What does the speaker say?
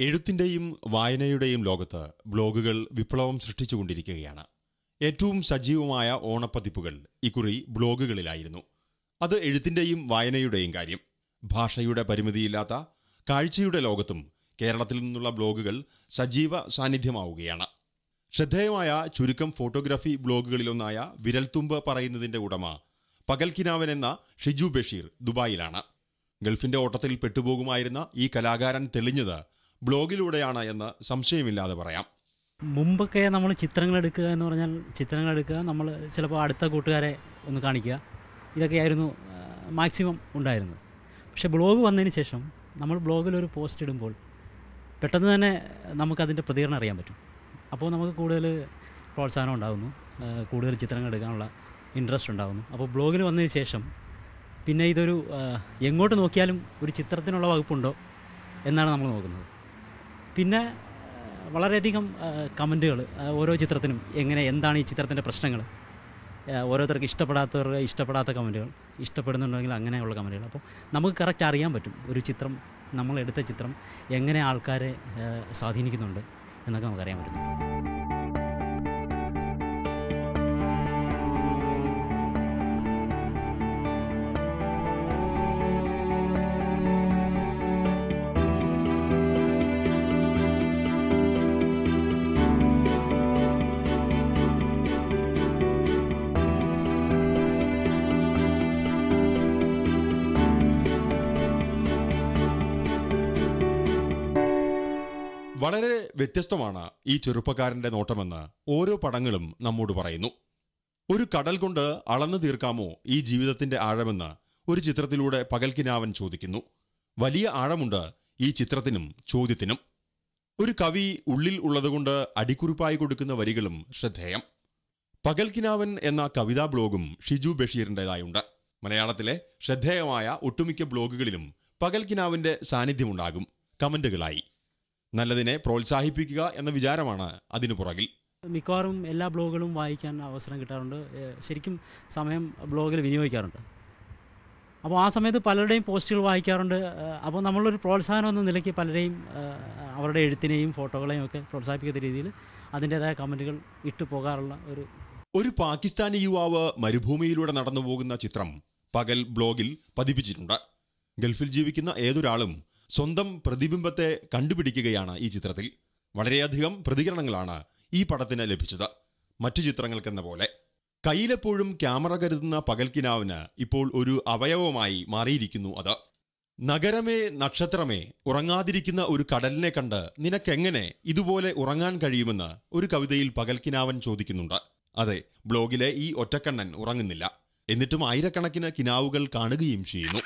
എഴുത്തിന്റെയും വായനയുടെയും ലോകത്ത് ബ്ലോഗുകൾ വിപ്ലവം സൃഷ്ടിച്ചുകൊണ്ടിരിക്കുകയാണ്. ഏറ്റവും സജീവമായ ഓണപ്പതിപ്പുകൾ ഇക്കുറി ബ്ലോഗുകളിലായിരുന്നു. അത് എഴുത്തിന്റെയും വായനയുടെയും കാര്യം. ഭാഷയുടെ പരിമിതിയില്ലാത്ത കാഴ്ചയുടെ ലോകത്തും കേരളത്തിൽ നിന്നുള്ള ബ്ലോഗുകൾ സജീവ സാന്നിധ്യമാവുകയാണ്. ശ്രദ്ധേയമായ ചുരുക്കം ഫോട്ടോഗ്രാഫി ബ്ലോഗുകളിലൊന്നായ വിരൽത്തുമ്പ് പറയുന്നതിന്റെ ഉടമ പകൽക്കിനാവൻ എന്ന ഷിജു ബഷീർ ദുബായിലാണ്. ഗൾഫിന്റെ ഓട്ടത്തിൽ പെട്ടുപോകുമായിരുന്ന ഈ കലാകാരൻ തെളിഞ്ഞത് ബ്ലോഗിലൂടെയാണ് എന്ന് സംശയമില്ലാതെ പറയാം. മുമ്പൊക്കെ നമ്മൾ ചിത്രങ്ങൾ എടുക്കുക എന്ന് പറഞ്ഞാൽ ചിത്രങ്ങൾ എടുക്കുക നമ്മൾ ചിലപ്പോൾ അടുത്ത കൂട്ടുകാരെ ഒന്ന് കാണിക്കുക. ഇതൊക്കെയായിരുന്നു മാക്സിമം ഉണ്ടായിരുന്നത്. പക്ഷേ ബ്ലോഗ് വന്നതിന് ശേഷം നമ്മൾ ബ്ലോഗിൽ ഒരു പോസ്റ്റ് ഇടുമ്പോൾ പെട്ടെന്ന് തന്നെ നമുക്കതിന്റെ പ്രതികരണം അറിയാൻ പറ്റും. അപ്പോൾ നമുക്ക് കൂടുതൽ പ്രോത്സാഹനം ഉണ്ടാകുന്നു കൂടുതൽ ചിത്രങ്ങൾ എടുക്കാനുള്ള ഇൻട്രസ്റ്റ് ഉണ്ടാകുന്നു അപ്പോൾ ബ്ലോഗിൽ വന്നതിന് ശേഷം പിന്നെ ഇതൊരു എങ്ങോട്ട് നോക്കിയാലും ഒരു ചിത്രത്തിനുള്ള വകുപ്പുണ്ടോ എന്നാണ് നമ്മൾ നോക്കുന്നത്. പിന്നെ വളരെയധികം കമന്റുകൾ ഓരോ ചിത്രത്തിനും എങ്ങനെ എന്താണ് ഈ ചിത്രത്തിന്റെ പ്രശ്നങ്ങൾ ഓരോരുത്തർക്ക് ഇഷ്ടപ്പെടാത്തവർ ഇഷ്ടപ്പെടാത്ത കമന്റുകൾ ഇഷ്ടപ്പെടുന്നുണ്ടെങ്കിൽ അങ്ങനെയുള്ള കമന്റുകൾ അപ്പോൾ നമുക്ക് കറക്റ്റ് അറിയാൻ പറ്റും ഒരു ചിത്രം നമ്മളെടുത്ത ചിത്രം എങ്ങനെ ആൾക്കാരെ സ്വാധീനിക്കുന്നുണ്ട് എന്നൊക്കെ നമുക്കറിയാൻ പറ്റും. വളരെ വ്യത്യസ്തമാണ് ഈ ചെറുപ്പക്കാരന്റെ നോട്ടമെന്ന് ഓരോ പടങ്ങളും നമ്മോട് പറയുന്നു. ഒരു കടൽ കൊണ്ട് അളന്നു തീർക്കാമോ ഈ ജീവിതത്തിന്റെ ആഴമെന്ന് ഒരു ചിത്രത്തിലൂടെ പകൽക്കിനാവൻ ചോദിക്കുന്നു. വലിയ ആഴമുണ്ട് ഈ ചിത്രത്തിനും ചോദ്യത്തിനും. ഒരു കവി ഉള്ളിൽ ഉള്ളതുകൊണ്ട് അടിക്കുറിപ്പായി കൊടുക്കുന്ന വരികളും ശ്രദ്ധേയം. പകൽക്കിനാവൻ എന്ന കവിതാ ബ്ലോഗും ഷിജു ബഷീറിന്റെതായുണ്ട്. മലയാളത്തിലെ ശ്രദ്ധേയമായ ഒട്ടുമിക്ക ബ്ലോഗുകളിലും പകൽക്കിനാവിന്റെ സാന്നിധ്യമുണ്ടാകും. കമന്റുകളായി നല്ലതിനെ പ്രോത്സാഹിപ്പിക്കുക എന്ന വിചാരമാണ് അതിനു പുറകിൽ. മിക്കവാറും എല്ലാ ബ്ലോഗുകളും വായിക്കാൻ അവസരം കിട്ടാറുണ്ട്. ശരിക്കും സമയം ബ്ലോഗിൽ വിനിയോഗിക്കാറുണ്ട്. അപ്പോൾ ആ സമയത്ത് പലരുടെയും പോസ്റ്റുകൾ വായിക്കാറുണ്ട്. അപ്പോൾ നമ്മളൊരു പ്രോത്സാഹനം എന്ന നിലയ്ക്ക് പലരെയും അവരുടെ എഴുത്തിനെയും ഫോട്ടോകളെയും ഒക്കെ പ്രോത്സാഹിപ്പിക്കുന്ന രീതിയിൽ അതിന്റെതായ കമന്റുകൾ ഇട്ടു പോകാറുള്ള ഒരു ഒരു പാകിസ്ഥാനി യുവാവ് മരുഭൂമിയിലൂടെ നടന്നു പോകുന്ന ചിത്രം പകൽ ബ്ലോഗിൽ പതിപ്പിച്ചിട്ടുണ്ട്. ഗൾഫിൽ ജീവിക്കുന്ന ഏതൊരാളും സ്വന്തം പ്രതിബിംബത്തെ കണ്ടുപിടിക്കുകയാണ് ഈ ചിത്രത്തിൽ. വളരെയധികം പ്രതികരണങ്ങളാണ് ഈ പടത്തിന് ലഭിച്ചത്. മറ്റു ചിത്രങ്ങൾക്കെന്ന പോലെ. കയ്യിലെപ്പോഴും ക്യാമറ കരുതുന്ന പകൽക്കിനാവിന് ഇപ്പോൾ ഒരു അവയവമായി മാറിയിരിക്കുന്നു അത്. നഗരമേ നക്ഷത്രമേ ഉറങ്ങാതിരിക്കുന്ന ഒരു കടലിനെ കണ്ട് നിനക്കെങ്ങനെ ഇതുപോലെ ഉറങ്ങാൻ കഴിയുമെന്ന് ഒരു കവിതയിൽ പകൽക്കിനാവൻ ചോദിക്കുന്നുണ്ട്. അതെ ബ്ലോഗിലെ ഈ ഒറ്റക്കണ്ണൻ ഉറങ്ങുന്നില്ല. എന്നിട്ടും ആയിരക്കണക്കിന് കിനാവുകൾ കാണുകയും ചെയ്യുന്നു.